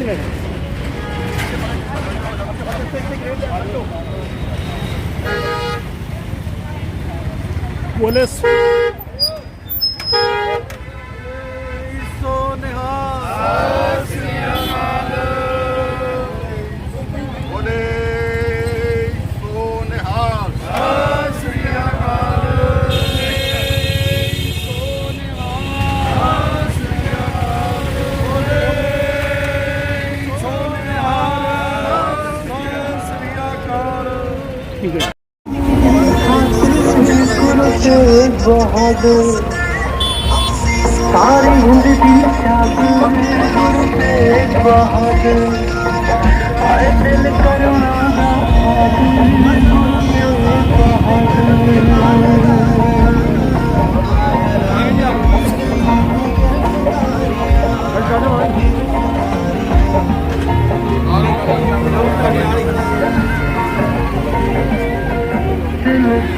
பண்ணிடுறேன் ਬਹਾਦਰ ਸਾਰੀ ਜ਼ਿੰਦਗੀ ਸ਼ਾਦੀ ਗੁਰੂ ਤੇਗ ਬਹਾਦਰ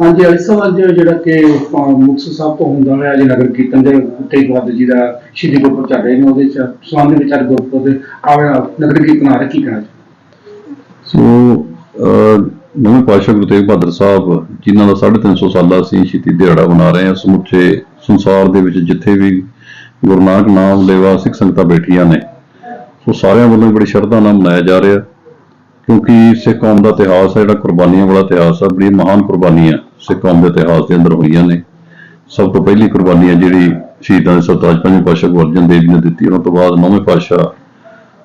ਹਾਂਜੀ ਇਸ ਸਮਾਂ ਜਿਹੜਾ ਕਿ ਮੁਕਤਸਰ ਸਾਹਿਬ ਤੋਂ ਹੁੰਦਾ ਹੋਇਆ ਜੀ ਨਗਰ ਕੀਰਤਨ ਦੇ ਤੇਗ ਜੀ ਦਾ ਸ਼ਹੀਦੀ ਗੁਰਪੁਰਬ ਚੱਲ ਰਹੇ ਨੇ, ਉਹਦੇ ਚ ਸਮਾਨ ਦੇ ਵਿਚਾਰ ਗੁਰਪੁਰਬ ਦੇ ਆਵੇ ਨਗਰ ਕੀਰਤਨ ਆ ਰਿਹਾ, ਕੀ ਕਹਿਣਾ ਸੋ ਨਵੇਂ ਪਾਤਸ਼ਾਹ ਗੁਰੂ ਤੇਗ ਬਹਾਦਰ ਸਾਹਿਬ, ਜਿਨ੍ਹਾਂ ਦਾ 350 ਸਾਲਾ ਅਸੀਂ ਸ਼ਹੀਦੀ ਦਿਹਾੜਾ ਮਨਾ ਰਹੇ ਹਾਂ, ਸਮੁੱਚੇ ਸੰਸਾਰ ਦੇ ਵਿੱਚ ਜਿੱਥੇ ਵੀ ਗੁਰੂ ਨਾਨਕ ਨਾਮ ਲੇਵਾ ਸਿੱਖ ਸੰਗਤਾਂ ਬੈਠੀਆਂ ਨੇ, ਸੋ ਸਾਰਿਆਂ ਵੱਲੋਂ ਬੜੀ ਸ਼ਰਧਾ ਨਾਲ ਮਨਾਇਆ ਜਾ ਰਿਹਾ, ਕਿਉਂਕਿ ਸਿੱਖ ਕੌਮ ਦਾ ਇਤਿਹਾਸ ਹੈ, ਜਿਹੜਾ ਕੁਰਬਾਨੀਆਂ ਵਾਲਾ ਇਤਿਹਾਸ ਆ ਬੜੀ ਮਹਾਨ ਕੁਰਬਾਨੀਆਂ। ਸਿੱਖ ਕੌਮ ਦੇ ਇਤਿਹਾਸ ਦੇ ਅੰਦਰ ਹੋਈਆਂ ਨੇ। ਸਭ ਤੋਂ ਪਹਿਲੀ ਕੁਰਬਾਨੀਆਂ ਜਿਹੜੀ ਸ਼ਹੀਦਾਂ ਦੇ ਸਰਤਾਜ ਪੰਜਵੇਂ ਪਾਤਸ਼ਾਹ ਗੁਰੂ ਅਰਜਨ ਦੇਵ ਜੀ ਨੇ ਦਿੱਤੀ ਉਹਨਾਂ ਤੋਂ ਬਾਅਦ ਨੌਵੇਂ ਪਾਤਸ਼ਾਹ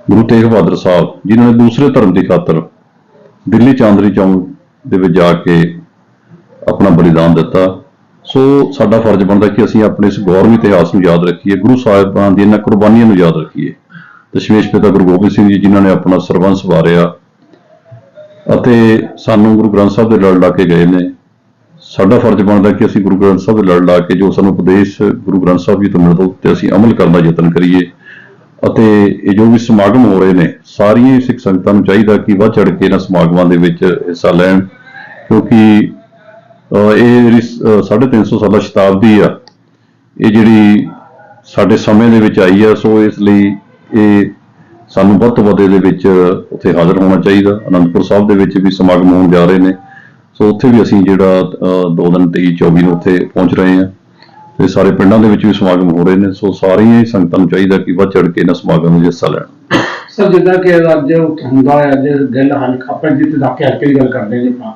ਗੁਰੂ ਤੇਗ ਬਹਾਦਰ ਸਾਹਿਬ, ਜਿਨ੍ਹਾਂ ਨੇ ਦੂਸਰੇ ਧਰਮ ਦੀ ਖਾਤਰ ਦਿੱਲੀ ਚਾਂਦਨੀ ਚੌਂਕ ਦੇ ਵਿੱਚ ਜਾ ਕੇ ਆਪਣਾ ਬਲੀਦਾਨ ਦਿੱਤਾ। ਸੋ ਸਾਡਾ ਫਰਜ਼ ਬਣਦਾ ਕਿ ਅਸੀਂ ਆਪਣੇ ਇਸ ਗੌਰਵੀ ਇਤਿਹਾਸ ਨੂੰ ਯਾਦ ਰੱਖੀਏ, ਗੁਰੂ ਸਾਹਿਬਾਨ ਦੀਆਂ ਇਹਨਾਂ ਕੁਰਬਾਨੀਆਂ ਨੂੰ ਯਾਦ ਰੱਖੀਏ। ਦਸ਼ਮੇਸ਼ ਪਿਤਾ ਗੁਰੂ ਗੋਬਿੰਦ ਸਿੰਘ ਜੀ, ਜਿਨ੍ਹਾਂ ਨੇ ਆਪਣਾ ਸਰਬੰਸ ਵਾਰਿਆ ਅਤੇ ਸਾਨੂੰ ਗੁਰੂ ਗ੍ਰੰਥ ਸਾਹਿਬ ਦੇ ਲੜ ਲਾ ਕੇ ਗਏ ਨੇ। ਸਾਡਾ ਫਰਜ਼ ਬਣਦਾ ਕਿ ਅਸੀਂ ਗੁਰੂ ਗ੍ਰੰਥ ਸਾਹਿਬ ਦੇ ਲੜ ਲਾ ਕੇ ਜੋ ਸਾਨੂੰ ਉਪਦੇਸ਼ ਗੁਰੂ ਗ੍ਰੰਥ ਸਾਹਿਬ ਜੀ ਤੋਂ ਮਿਲਦਾ ਤੇ ਅਸੀਂ ਅਮਲ ਕਰਨ ਦਾ ਯਤਨ ਕਰੀਏ। ਅਤੇ ਇਹ ਜੋ ਵੀ ਸਮਾਗਮ ਹੋ ਰਹੇ ਨੇ ਸਾਰੀਆਂ ਸਿੱਖ ਸੰਗਤਾਂ ਨੂੰ ਚਾਹੀਦਾ ਕਿ ਵੱਧ ਚੜ ਕੇ ਇਹਨਾਂ ਸਮਾਗਮਾਂ ਦੇ ਵਿੱਚ ਹਿੱਸਾ ਲੈਣ। ਕਿਉਂਕਿ ਇਹ ਜਿਹੜੀ ਅਹ, 350 ਸਾਲਾ ਸ਼ਤਾਬਦੀ ਆ ਇਹ ਜਿਹੜੀ ਸਾਡੇ ਸਮੇਂ ਦੇ ਵਿੱਚ ਆਈ ਆ ਸੋ ਇਸ ਲਈ ਇਹ ਸਾਨੂੰ ਵੱਧ ਤੋਂ ਵੱਧ ਇਹਦੇ ਵਿੱਚ ਉੱਥੇ ਹਾਜ਼ਰ ਹੋਣਾ ਚਾਹੀਦਾ। ਅਨੰਦਪੁਰ ਸਾਹਿਬ ਦੇ ਵਿੱਚ ਵੀ ਸਮਾਗਮ ਹੋਣ ਜਾ ਰਹੇ ਨੇ। ਸੋ ਉੱਥੇ ਵੀ ਅਸੀਂ ਜਿਹੜਾ ਅਹ, ਦੋ ਦਿਨ 23 24 ਨੂੰ ਉੱਥੇ ਪਹੁੰਚ ਰਹੇ ਹਾਂ ਤੇ ਸਾਰੇ ਪਿੰਡਾਂ ਦੇ ਵਿੱਚ ਵੀ ਸਮਾਗਮ ਹੋ ਰਹੇ ਨੇ ਸੋ ਸਾਰੀਆਂ ਹੀ ਸੰਗਤਾਂ ਨੂੰ ਚਾਹੀਦਾ ਕਿ ਵੱਧ ਚੜ ਕੇ ਇਹਨਾਂ ਸਮਾਗਮ ਵਿੱਚ ਹਿੱਸਾ ਲੈਣ। ਸਰ ਜਿੱਦਾਂ ਕਿ ਅੱਜ ਹੁੰਦਾ ਹੈ ਅੱਜ ਗੱਲ ਹਲਕਾ ਆਪਾਂ ਜਿੱਥੇ ਤੱਕ ਹਲਕੇ ਦੀ ਗੱਲ ਕਰਦੇ ਨੇ ਆਪਾਂ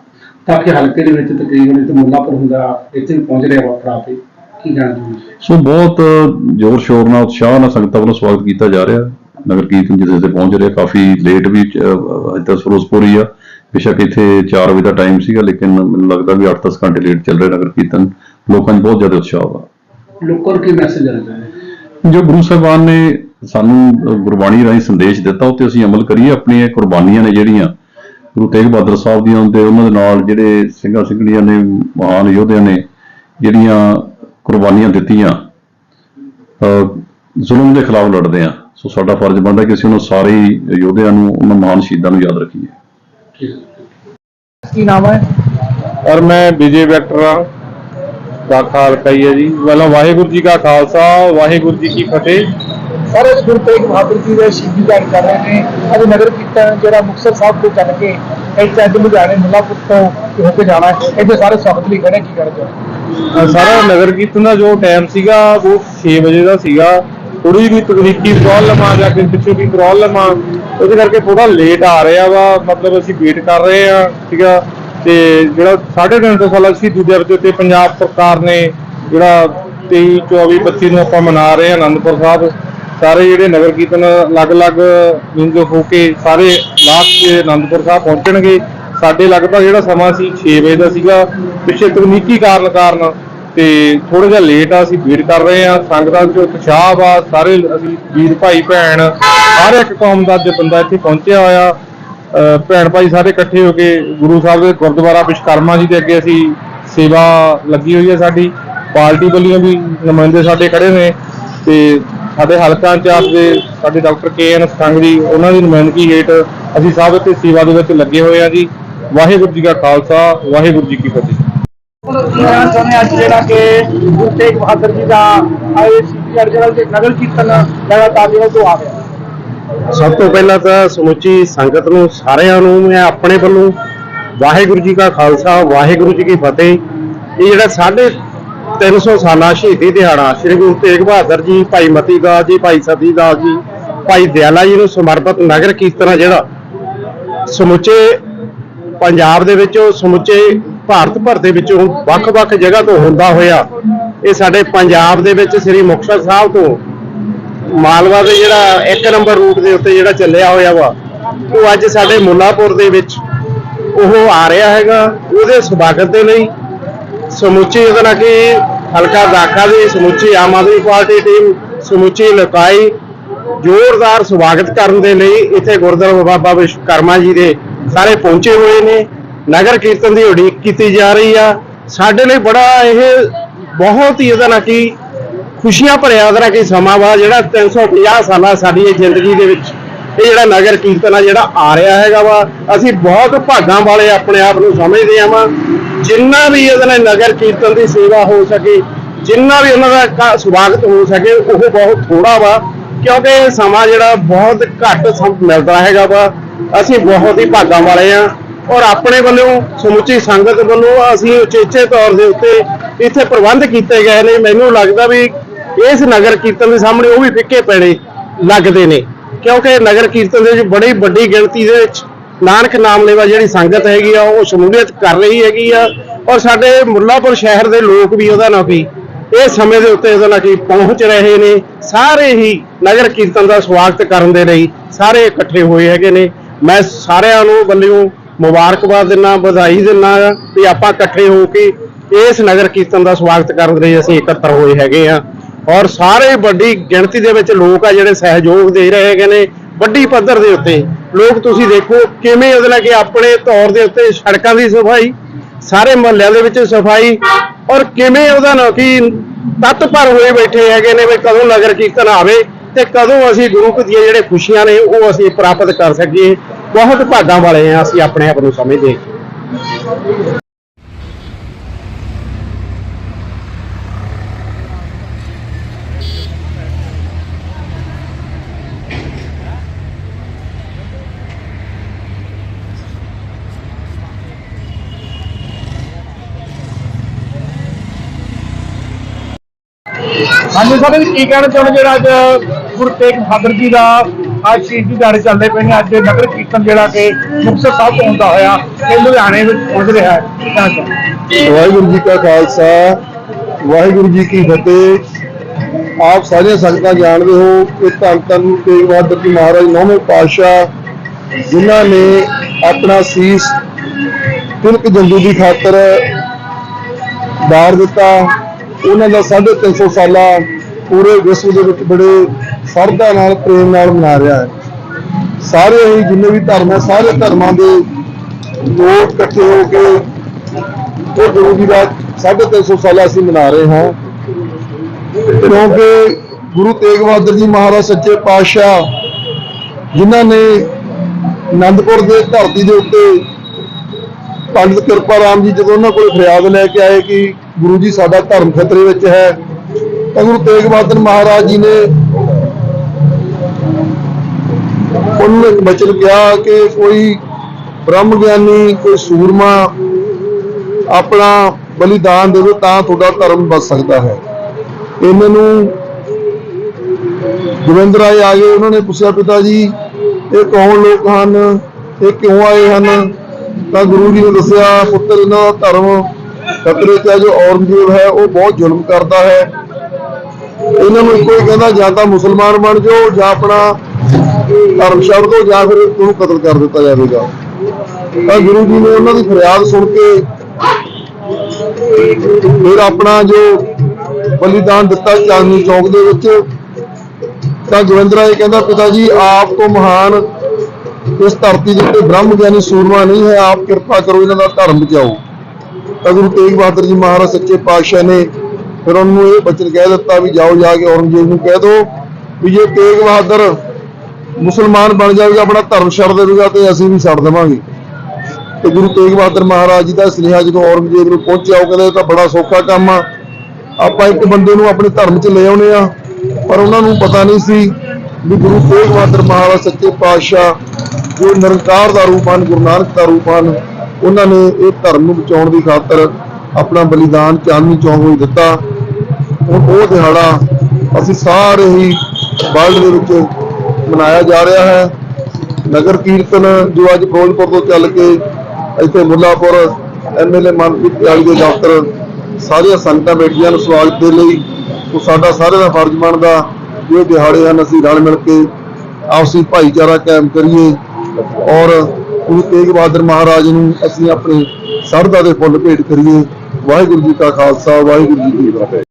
ਤਾਂ ਕਿ ਹਲਕੇ ਦੇ ਵਿੱਚ ਤਕਰੀਬਨ ਤੇ ਮੁੱਲਾਪੁਰ ਹੁੰਦਾ ਇੱਥੇ ਵੀ ਪਹੁੰਚ ਰਿਹਾ ਵਾ ਭਰਾ ਤੇ ਕੀ ਕਹਿਣਾ ਚਾਹੁੰਦੇ ਸੋ ਬਹੁਤ ਜ਼ੋਰ ਸ਼ੋਰ ਨਾਲ ਉਤਸ਼ਾਹ ਨਾਲ ਸੰਗਤਾਂ ਵੱਲੋਂ ਸਵਾਗਤ ਕੀਤਾ ਜਾ ਰਿਹਾ ਨਗਰ ਕੀਰਤਨ ਜਿਸ ਤੇ ਪਹੁੰਚ ਰਿਹਾ ਕਾਫੀ ਲੇਟ ਵੀ ਇੱਥੇ ਫਿਰੋਜ਼ਪੁਰ ਹੀ ਆ। ਬੇਸ਼ੱਕ ਇੱਥੇ 4 ਵਜੇ ਦਾ ਟਾਈਮ ਸੀਗਾ ਲੇਕਿਨ ਮੈਨੂੰ ਲੱਗਦਾ ਵੀ 8-10 ਘੰਟੇ ਲੇਟ ਚੱਲ ਰਿਹਾ ਨਗਰ ਕੀਰਤਨ। ਲੋਕਾਂ 'ਚ ਬਹੁਤ ਜ਼ਿਆਦਾ ਉਤਸ਼ਾਹ ਵਾ। ਲੋਕਾਂ ਨੂੰ ਕੀ ਮੈਸੇਜ ਦੇਣਾ ਚਾਹੁੰਦੇ ਜੋ ਗੁਰੂ ਸਾਹਿਬਾਨ ਨੇ ਸਾਨੂੰ ਗੁਰਬਾਣੀ ਰਾਹੀਂ ਸੰਦੇਸ਼ ਦਿੱਤਾ ਉਹ ਤੇ ਅਸੀਂ ਅਮਲ ਕਰੀਏ ਆਪਣੀਆਂ ਕੁਰਬਾਨੀਆਂ ਨੇ ਜਿਹੜੀਆਂ ਗੁਰੂ ਤੇਗ ਬਹਾਦਰ ਸਾਹਿਬ ਦੀਆਂ ਤੇ ਉਹਨਾਂ ਦੇ ਨਾਲ ਜਿਹੜੇ ਸਿੰਘਾਂ ਸਿੰਘਣੀਆਂ ਨੇ ਮਹਾਨ ਯੋਧਿਆਂ ਨੇ ਜਿਹੜੀਆਂ ਕੁਰਬਾਨੀਆਂ ਦਿੱਤੀਆਂ ਜ਼ੁਲਮ ਦੇ ਖਿਲਾਫ ਲੜਦੇ ਆ। ਸੋ ਸਾਡਾ ਫਰਜ਼ ਬਣਦਾ ਕਿ ਅਸੀਂ ਉਹਨਾਂ ਸਾਰੇ ਯੋਧਿਆਂ ਨੂੰ ਉਹਨਾਂ ਮਹਾਨ ਸ਼ਹੀਦਾਂ ਨੂੰ ਯਾਦ ਰੱਖੀਏ। ਹੈ। ਕੀ ਨਾਮ ਹੈ? ਔਰ ਮੈਂ ਵਿਜੇ ਵੈਕਟਰ ਦਾ ਖਾਲਸਾ ਹੀ ਹੈ ਜੀ। ਪਹਿਲਾਂ ਵਾਹਿਗੁਰੂ ਜੀ ਕਾ ਖਾਲਸਾ ਵਾਹਿਗੁਰੂ ਜੀ ਕੀ ਫਤਿਹ। ਸਾਰੇ ਗੁਰੂ ਤੇਗ ਬਹਾਦਰ ਜੀ ਦੇ ਸ਼ਹੀਦੀ ਦਿਹਾੜੇ ਕਰ ਰਹੇ ਨੇ। ਅੱਜ ਨਗਰ ਕੀਰਤਨ ਜਿਹੜਾ ਮੁਕਤਸਰ ਸਾਹਿਬ ਤੋਂ ਚੱਲ ਕੇ ਇੱਥੇ ਅੱਜ ਲੁਧਿਆਣੇ ਮੁੱਲਾਪੁਰ ਤੋਂ ਹੋ ਕੇ ਜਾਣਾ ਹੈ। ਇੱਥੇ ਸਾਰੇ ਸਵਾਗਤ ਲਈ ਖੜੇ ਕੀ ਕਰਦੇ ਹੋ? ਸਾਰਾ ਨਗਰ ਕੀਰਤਨ ਦਾ ਜੋ ਟਾਈਮ ਸੀਗਾ ਉਹ 6 ਵਜੇ ਦਾ ਸੀਗਾ। ਥੋੜੀ ਵੀ ਤਕਨੀਕੀ ਪ੍ਰੋਬਲਮ ਆ ਜਾਂ ਕਿ ਪਿੱਛੋਂ ਵੀ ਪ੍ਰੋਬਲਮ ਆ ਉਹਦੇ ਕਰਕੇ ਥੋੜਾ ਲੇਟ ਆ ਰਿਹਾ ਵਾ, ਮਤਲਬ ਅਸੀਂ ਵੇਟ ਕਰ ਰਹੇ ਆ ਠੀਕ ਆ? ਤੇ ਜਿਹੜਾ 350 ਸਾਲਾ ਸ਼ਹੀਦੀ ਦਿਵਸ ਦੇ ਉੱਤੇ ਪੰਜਾਬ ਸਰਕਾਰ ਨੇ ਜਿਹੜਾ 23 24 25 ਨੂੰ ਆਪਾਂ ਮਨਾ ਰਹੇ ਆ ਆਨੰਦਪੁਰ ਸਾਹਿਬ। ਸਾਰੇ ਜਿਹੜੇ ਨਗਰ ਕੀਰਤਨ ਅਲੱਗ-ਅਲੱਗ ਮਿੰਜ ਹੋ ਕੇ ਸਾਰੇ ਲਾਸਟ ਤੇ ਆਨੰਦਪੁਰ ਸਾਹਿਬ ਪਹੁੰਚਣਗੇ। ਸਾਡੇ ਲਗਭਗ ਜਿਹੜਾ ਸਮਾਂ ਸੀ 6 ਵਜੇ ਦਾ ਸੀਗਾ, ਪਿੱਛੇ ਤਕਨੀਕੀ ਕਾਰਨ ਕਾਰਨ ਤੇ ਥੋੜਾ ਜਿਹਾ ਲੇਟ ਆ, ਅਸੀਂ ਵੇਟ ਕਰ ਰਹੇ ਆ ਸੰਗਤਾਂ ਚ ਉਤਸ਼ਾਹ ਵਾ ਸਾਰੇ ਅਸੀਂ ਵੀਰ ਭਾਈ, ਭੈਣ, ਹਰ ਇੱਕ ਕੌਮ ਦਾ ਅੱਜ ਬੰਦਾ ਇੱਥੇ ਪਹੁੰਚਿਆ ਹੋਇਆ। ਭੈਣ ਭਾਈ ਸਾਰੇ ਇਕੱਠੇ ਹੋ ਕੇ ਗੁਰੂ ਸਾਹਿਬ ਦੇ ਗੁਰਦੁਆਰਾ ਵਿਸ਼ਕਰਮਾ ਜੀ ਦੇ ਅੱਗੇ ਅਸੀਂ ਸੇਵਾ ਲੱਗੀ ਹੋਈ ਹੈ ਸਾਡੀ। ਪਾਰਟੀ ਵੱਲੋਂ ਵੀ ਨੁਮਾਇੰਦੇ ਸਾਡੇ ਖੜੇ ਨੇ ਤੇ ਸਾਡੇ ਹਲਕਾ ਇੰਚਾਰਜ ਦੇ ਸਾਡੇ ਡਾਕਟਰ ਕੇ ਐਨ ਸੰਘ ਜੀ, ਉਹਨਾਂ ਦੀ ਨੁਮਾਇੰਦਗੀ ਹੇਠ ਅਸੀਂ ਸਭ ਇੱਥੇ ਸੇਵਾ ਦੇ ਵਿੱਚ ਲੱਗੇ ਹੋਏ ਆ ਜੀ। ਵਾਹਿਗੁਰੂ ਜੀ ਕਾ ਖਾਲਸਾ, ਵਾਹਿਗੁਰੂ ਜੀ ਕੀ ਫਤਿਹ। ਮੈਂ ਚਾਹੁੰਦੇ ਅੱਜ ਜਿਹੜਾ ਕਿ ਗੁਰੂ ਤੇਗ ਬਹਾਦਰ ਜੀ ਦਾ ਆਏ ਸ਼ਹੀਦੀ ਦਿਹਾੜੇ ਜਿਹੜਾ ਨਗਰ ਕੀਰਤਨ ਲਗਾਤਾਰ ਜਿਹੜਾ ਤੋਂ ਆ ਰਿਹਾ। ਸਭ ਤੋਂ ਪਹਿਲਾਂ ਤਾਂ ਸਮੁੱਚੀ ਸੰਗਤ ਨੂੰ ਸਾਰਿਆਂ ਨੂੰ, ਮੈਂ ਆਪਣੇ ਵੱਲੋਂ ਵਾਹਿਗੁਰੂ ਜੀ ਕਾ ਖਾਲਸਾ, ਵਾਹਿਗੁਰੂ ਜੀ ਕੀ ਫਤਿਹ। ਇਹ ਜਿਹੜਾ ਸਾਢੇ 300 ਸਾਲਾ ਸ਼ਹੀਦੀ ਦਿਹਾੜਾ ਸ੍ਰੀ ਗੁਰੂ ਤੇਗ ਬਹਾਦਰ ਜੀ, ਭਾਈ ਮਤੀ ਦਾਸ ਜੀ, ਭਾਈ ਸਤੀ ਦਾਸ ਜੀ, ਭਾਈ ਦਿਆਲਾ ਜੀ ਨੂੰ ਸਮਰਪਿਤ ਨਗਰ ਕੀਰਤਨ ਆ ਜਿਹੜਾ ਸਮੁੱਚੇ ਪੰਜਾਬ ਦੇ ਵਿੱਚ, ਸਮੁੱਚੇ ਭਾਰਤ ਭਰ ਦੇ ਵਿੱਚੋਂ ਵੱਖ-ਵੱਖ ਜਗ੍ਹਾ ਤੋਂ ਹੁੰਦਾ ਹੋਇਆ। ਇਹ ਸਾਡੇ ਪੰਜਾਬ ਦੇ ਵਿੱਚ ਸ੍ਰੀ ਮੁਕਤਸਰ ਸਾਹਿਬ ਤੋਂ ਮਾਲਵਾ ਦੇ ਜਿਹੜਾ ਇੱਕ ਨੰਬਰ ਰੂਟ ਦੇ ਉੱਤੇ ਜਿਹੜਾ ਚੱਲਿਆ ਹੋਇਆ ਵਾ, ਉਹ ਅੱਜ ਸਾਡੇ ਮੁੱਲਾਪੁਰ ਦੇ ਵਿੱਚ ਉਹ ਆ ਰਿਹਾ ਹੈਗਾ। ਉਹਦੇ ਸਵਾਗਤ ਦੇ ਲਈ ਸਮੁੱਚੀ ਉਹਦਾ ਨਾ ਕਿ ਹਲਕਾ ਦਾਖਾ ਦੀ ਸਮੁੱਚੀ ਆਮ ਆਦਮੀ ਪਾਰਟੀ ਟੀਮ, ਸਮੁੱਚੀ ਲਕਾਈ ਜ਼ੋਰਦਾਰ ਸਵਾਗਤ ਕਰਨ ਦੇ ਲਈ ਇੱਥੇ ਗੁਰਦੁਆਰਾ ਬਾਬਾ ਵਿਸ਼ਵਕਰਮਾ ਜੀ ਦੇ ਸਾਰੇ ਪਹੁੰਚੇ ਹੋਏ ਨੇ। ਨਗਰ ਕੀਰਤਨ ਦੀ ਉਡੀਕ ਕੀਤੀ ਜਾ ਰਹੀ ਆ। ਸਾਡੇ ਲਈ ਬੜਾ ਇਹ ਬਹੁਤ ਹੀ ਇਹਦਾ ਨਾ ਕਿ ਖੁਸ਼ੀਆਂ ਭਰਿਆ ਉਹਦਾ ਨਾ ਕਿ ਸਮਾਂ ਵਾ, ਜਿਹੜਾ 350 ਸਾਲਾਂ ਸਾਡੀ ਇਹ ਜ਼ਿੰਦਗੀ ਦੇ ਵਿੱਚ ਇਹ ਜਿਹੜਾ ਨਗਰ ਕੀਰਤਨ ਆ ਜਿਹੜਾ ਆ ਰਿਹਾ ਹੈਗਾ ਵਾ। ਅਸੀਂ ਬਹੁਤ ਭਾਗਾਂ ਵਾਲੇ ਆਪਣੇ ਆਪ ਨੂੰ ਸਮਝਦੇ ਆ ਵਾ। ਜਿੰਨਾ ਵੀ ਇਹਦੇ ਨਾਲ ਨਗਰ ਕੀਰਤਨ ਦੀ ਸੇਵਾ ਹੋ ਸਕੇ, ਜਿੰਨਾ ਵੀ ਉਹਨਾਂ ਦਾ ਸਵਾਗਤ ਹੋ ਸਕੇ, ਉਹ ਬਹੁਤ ਥੋੜਾ ਵਾ। ਕਿਉਂਕਿ ਇਹ ਸਮਾਂ ਜਿਹੜਾ ਬਹੁਤ ਘੱਟ ਮਿਲਦਾ ਹੈਗਾ ਵਾ। ਅਸੀਂ ਬਹੁਤ ਹੀ ਭਾਗਾਂ ਵਾਲੇ ਆ। ਔਰ ਆਪਣੇ ਵੱਲੋਂ ਸਮੁੱਚੀ ਸੰਗਤ ਵੱਲੋਂ ਅਸੀਂ ਉਚੇਚੇ ਤੌਰ ਦੇ ਉੱਤੇ ਇੱਥੇ ਪ੍ਰਬੰਧ ਕੀਤੇ ਗਏ ਨੇ। ਮੈਨੂੰ ਲੱਗਦਾ ਵੀ ਇਸ ਨਗਰ ਕੀਰਤਨ ਦੇ ਸਾਹਮਣੇ ਉਹ ਵੀ ਫਿੱਕੇ ਪੈਣੇ ਲੱਗਦੇ ਨੇ। ਕਿਉਂਕਿ ਨਗਰ ਕੀਰਤਨ ਦੇ ਵਿੱਚ ਬੜੀ ਵੱਡੀ ਗਿਣਤੀ ਦੇ ਵਿੱਚ ਨਾਨਕ ਨਾਮ ਲੈਵਾ ਜਿਹੜੀ ਸੰਗਤ ਹੈਗੀ ਆ, ਉਹ ਸ਼ਮੂਲੀਅਤ ਕਰ ਰਹੀ ਹੈਗੀ ਆ। ਔਰ ਸਾਡੇ ਮੁੱਲਾਪੁਰ ਸ਼ਹਿਰ ਦੇ ਲੋਕ ਵੀ ਉਹਦਾ ਨਾ ਵੀ ਇਹ ਸਮੇਂ ਦੇ ਉੱਤੇ ਉਹਦਾ ਨਾ ਕਿ ਪਹੁੰਚ ਰਹੇ ਨੇ। ਸਾਰੇ ਹੀ ਨਗਰ ਕੀਰਤਨ ਦਾ ਸਵਾਗਤ ਕਰਨ ਦੇ ਲਈ ਸਾਰੇ ਇਕੱਠੇ ਹੋਏ ਹੈਗੇ ਨੇ। ਮੈਂ ਸਾਰਿਆਂ ਨੂੰ ਵੱਲੋਂ ਮੁਬਾਰਕਬਾਦ ਦਿੰਦਾ ਵਧਾਈ ਦਿੰਦਾ ਵੀ ਆਪਾਂ ਇਕੱਠੇ ਹੋ ਕੇ ਇਸ ਨਗਰ ਕੀਰਤਨ ਦਾ ਸਵਾਗਤ ਕਰਨ ਲਈ ਅਸੀਂ ਇਕੱਤਰ ਹੋਏ ਹੈਗੇ ਆ। ਔਰ ਸਾਰੇ ਵੱਡੀ ਗਿਣਤੀ ਦੇ ਵਿੱਚ ਲੋਕ ਆ ਜਿਹੜੇ ਸਹਿਯੋਗ ਦੇ ਰਹੇ ਹੈਗੇ ਨੇ ਵੱਡੀ ਪੱਧਰ ਦੇ ਉੱਤੇ। ਲੋਕ ਤੁਸੀਂ ਦੇਖੋ ਕਿਵੇਂ ਉਹਦੇ ਨਾਲ ਕਿ ਆਪਣੇ ਤੌਰ ਦੇ ਉੱਤੇ ਸੜਕਾਂ ਦੀ ਸਫ਼ਾਈ, ਸਾਰੇ ਮੁਹੱਲਿਆਂ ਦੇ ਵਿੱਚ ਸਫ਼ਾਈ ਔਰ ਕਿਵੇਂ ਉਹਦਾ ਨਾ ਕਿ ਤੱਤ ਭਰ ਹੋਏ ਬੈਠੇ ਹੈਗੇ ਨੇ ਵੀ ਕਦੋਂ ਨਗਰ ਕੀਰਤਨ ਆਵੇ ਤੇ ਕਦੋਂ ਅਸੀਂ ਗੁਰੂ ਦੀਆਂ ਜਿਹੜੇ ਖੁਸ਼ੀਆਂ ਨੇ ਉਹ ਅਸੀਂ ਪ੍ਰਾਪਤ ਕਰ ਸਕੀਏ। ਬਹੁਤ ਭਾਗਾਂ ਵਾਲੇ ਆ, ਅਸੀਂ ਆਪਣੇ ਆਪ ਨੂੰ ਸਮਝਦੇ ਹਾਂ। ਹਾਂਜੀ ਸਰ ਕੀ ਕਹਿਣਾ ਚਾਹੁੰਦੇ ਜਿਹੜਾ ਅੱਜ ਗੁਰੂ ਤੇਗ ਬਹਾਦਰ ਜੀ ਦਾ ਅੱਜ ਸ਼ਹੀਦੀ ਦਿਹਾੜੇ ਚੱਲਦੇ ਪਏ ਨੇ, ਅੱਜ ਨਗਰ ਕੀਰਤਨ ਜਿਹੜਾ ਕਿ ਮੁਕਤਸਰ ਸਾਹਿਬ ਤੋਂ ਹੁੰਦਾ ਹੋਇਆ, ਇਹ ਲੁਧਿਆਣੇ ਵਿੱਚ ਪਹੁੰਚ ਰਿਹਾ ਹੈ। ਕੀ ਵਾਹਿਗੁਰੂ ਜੀ ਕਾ ਖਾਲਸਾ, ਵਾਹਿਗੁਰੂ ਜੀ ਕੀ ਫਤਿਹ। ਆਪ ਸਾਰੀਆਂ ਸੰਗਤਾਂ ਜਾਣਦੇ ਹੋ ਕਿ ਧੰਨ ਧੰਨ ਤੇਗ ਬਹਾਦਰ ਜੀ ਮਹਾਰਾਜ ਨੌਵੇਂ ਪਾਤਸ਼ਾਹ, ਜਿਨ੍ਹਾਂ ਨੇ ਆਪਣਾ ਸੀਸ ਤਿਲਕ ਜੰਦੂ ਦੀ ਖਾਤਰ ਬਾਰ ਦਿੱਤਾ। ਉਹਨਾਂ ਦਾ 350 ਸਾਲਾ ਪੂਰੇ ਵਿਸ਼ਵ ਦੇ ਵਿੱਚ ਬੜੇ ਸ਼ਰਧਾ ਨਾਲ, ਪ੍ਰੇਮ ਨਾਲ ਮਨਾ ਰਿਹਾ ਹੈ। ਸਾਰੇ ਹੀ ਜਿੰਨੇ ਵੀ ਧਰਮ ਹੈ, ਸਾਰੇ ਧਰਮਾਂ ਦੇ ਲੋਕ ਇਕੱਠੇ ਹੋ ਕੇ ਉਹ ਗੁਰੂ ਜੀ ਦਾ 350 ਸਾਲਾ ਅਸੀਂ ਮਨਾ ਰਹੇ ਹਾਂ। ਕਿਉਂਕਿ ਗੁਰੂ ਤੇਗ ਬਹਾਦਰ ਜੀ ਮਹਾਰਾਜ ਸੱਚੇ ਪਾਤਸ਼ਾਹ, ਜਿਨ੍ਹਾਂ ਨੇ ਆਨੰਦਪੁਰ ਦੇ ਧਰਤੀ ਦੇ ਉੱਤੇ ਪੰਡਿਤ ਕਿਰਪਾ ਰਾਮ ਜੀ ਜਦੋਂ ਉਹਨਾਂ ਕੋਲ ਫਰਿਆਦ ਲੈ ਕੇ ਆਏ ਕਿ ਗੁਰੂ ਜੀ ਸਾਡਾ ਧਰਮ ਖਤਰੇ ਵਿੱਚ ਹੈ ਤਾਂ ਗੁਰੂ ਤੇਗ ਬਹਾਦਰ ਮਹਾਰਾਜ ਜੀ ਨੇ ਉਹਨਾਂ ਨੂੰ ਬਚਨ ਕਿਹਾ ਕਿ ਕੋਈ ਬ੍ਰਹਮ ਗਿਆਨੀ, ਕੋਈ ਸੂਰਮਾ ਆਪਣਾ ਬਲੀਦਾਨ ਦੇਵੇ ਤਾਂ ਤੁਹਾਡਾ ਧਰਮ ਬਚ ਸਕਦਾ ਹੈ। ਇਹਨਾਂ ਨੂੰ ਗੋਬਿੰਦ ਰਾਏ ਆ ਗਏ, ਉਹਨਾਂ ਨੇ ਪੁੱਛਿਆ, ਪਿਤਾ ਜੀ, ਇਹ ਕੌਣ ਲੋਕ ਹਨ? ਇਹ ਕਿਉਂ ਆਏ ਹਨ? ਤਾਂ ਗੁਰੂ ਜੀ ਨੇ ਦੱਸਿਆ, ਪੁੱਤਰ, ਇਹਨਾਂ ਦਾ ਧਰਮ ਖਤਰੇ 'ਚ ਹੈ, ਜੋ ਔਰੰਗਜ਼ੇਬ ਹੈ, ਉਹ ਬਹੁਤ ਜ਼ੁਲਮ ਕਰਦਾ ਹੈ। ਇਹਨਾਂ ਨੂੰ ਇੱਕੋ ਹੀ ਕਹਿੰਦਾ ਜਾਂ ਤਾਂ ਮੁਸਲਮਾਨ ਬਣ ਜਾਓ ਜਾਂ ਆਪਣਾ ਧਰਮ ਛੱਡ ਦਿਓ ਜਾਂ ਫਿਰ ਤੁਹਾਨੂੰ ਕਤਲ ਕਰ ਦਿੱਤਾ ਜਾਵੇਗਾ। ਤਾਂ ਗੁਰੂ ਜੀ ਨੇ ਉਹਨਾਂ ਦੀ ਫਰਿਆਦ ਸੁਣ ਕੇ ਫਿਰ ਆਪਣਾ ਜੋ ਬਲੀਦਾਨ ਦਿੱਤਾ ਚਾਂਦਨੀ ਚੌਕ ਦੇ ਵਿੱਚ, ਤਾਂ ਗੋਬਿੰਦ ਇਹ ਕਹਿੰਦਾ, ਪਿਤਾ ਜੀ, ਆਪ ਤੋਂ ਮਹਾਨ ਇਸ ਧਰਤੀ ਦੇ ਉੱਤੇ ਬ੍ਰਹਮ ਗਿਆਨੀ ਸੂਰਮਾ ਨਹੀਂ ਹੈ, ਆਪ ਕਿਰਪਾ ਕਰੋ ਇਹਨਾਂ ਦਾ ਧਰਮ ਬਚਾਓ। ਤਾਂ ਗੁਰੂ ਤੇਗ ਬਹਾਦਰ ਜੀ ਮਹਾਰਾਜ ਸੱਚੇ ਪਾਤਸ਼ਾਹ ਨੇ ਫਿਰ ਉਹਨੂੰ ਇਹ ਬਚਨ ਕਹਿ ਦਿੱਤਾ ਵੀ ਜਾਓ, ਜਾ ਕੇ ਔਰੰਗਜ਼ੇਬ ਨੂੰ ਕਹਿ ਦਿਓ ਵੀ ਜੇ ਤੇਗ ਬਹਾਦਰ ਮੁਸਲਮਾਨ ਬਣ ਜਾਵੇਗਾ, ਆਪਣਾ ਧਰਮ ਛੱਡ ਦੇਵੇਗਾ ਤੇ ਅਸੀਂ ਵੀ ਛੱਡ ਦੇਵਾਂਗੇ। ਤੇ ਗੁਰੂ ਤੇਗ ਬਹਾਦਰ ਮਹਾਰਾਜ ਜੀ ਦਾ ਸੁਨੇਹਾ ਜਦੋਂ ਔਰੰਗਜ਼ੇਬ ਨੂੰ ਪਹੁੰਚਿਆ, ਉਹ ਕਹਿੰਦੇ ਤਾਂ ਬੜਾ ਸੌਖਾ ਕੰਮ ਆ। ਆਪਾਂ ਇੱਕ ਬੰਦੇ ਨੂੰ ਆਪਣੇ ਧਰਮ 'ਚ ਲੈ ਆਉਨੇ ਆ ਪਰ ਉਹਨਾਂ ਨੂੰ ਪਤਾ ਨਹੀਂ ਸੀ ਵੀ ਗੁਰੂ ਤੇਗ ਬਹਾਦਰ ਮਹਾਰਾਜ ਸੱਚੇ ਪਾਤਸ਼ਾਹ, ਜੋ ਨਿਰੰਕਾਰ ਦਾ ਰੂਪ ਹਨ, ਗੁਰੂ ਨਾਨਕ ਦਾ ਰੂਪ ਹਨ, ਉਹਨਾਂ ਨੇ ਇਹ ਧਰਮ ਨੂੰ ਬਚਾਉਣ ਦੀ ਖਾਤਰ ਆਪਣਾ ਬਲੀਦਾਨ ਚਾਂਦਨੀ ਚੌਂਕ ਵਿੱਚ ਦਿੱਤਾ। ਹੁਣ ਉਹ ਦਿਹਾੜਾ ਅਸੀਂ ਸਾਰੇ ਹੀ ਵਰਲਡ ਦੇ ਵਿੱਚ ਮਨਾਇਆ ਜਾ ਰਿਹਾ ਹੈ। ਨਗਰ ਕੀਰਤਨ ਜੋ ਅੱਜ ਫਿਰੋਜ਼ਪੁਰ ਤੋਂ ਚੱਲ ਕੇ ਇੱਥੇ ਮੁੱਲਾਪੁਰ ਐਮਐਲਏ ਮਨਪ੍ਰੀਤ ਪਿਆਲੀ ਦੇ ਦਫ਼ਤਰ ਸਾਰੀਆਂ ਸੰਗਤਾਂ ਬੈਠੀਆਂ ਨੂੰ ਸਵਾਗਤ ਦੇ ਲਈ। ਉਹ ਸਾਡਾ ਸਾਰਿਆਂ ਦਾ ਫਰਜ਼ ਬਣਦਾ ਜੋ ਇਹ ਦਿਹਾੜੇ ਹਨ, ਅਸੀਂ ਰਲ ਮਿਲ ਕੇ ਆਪਸੀ ਭਾਈਚਾਰਾ ਕਾਇਮ ਕਰੀਏ ਔਰ ਗੁਰੂ ਤੇਗ ਬਹਾਦਰ ਮਹਾਰਾਜ ਨੂੰ ਅਸੀਂ ਆਪਣੇ ਸਰਦਾ ਦੇ ਫੁੱਲ ਭੇਟ ਕਰੀਏ। ਵਾਹਿਗੁਰੂ ਜੀ ਕਾ ਖਾਲਸਾ, ਵਾਹਿਗੁਰੂ ਜੀ ਕੀ ਫਤਿਹ।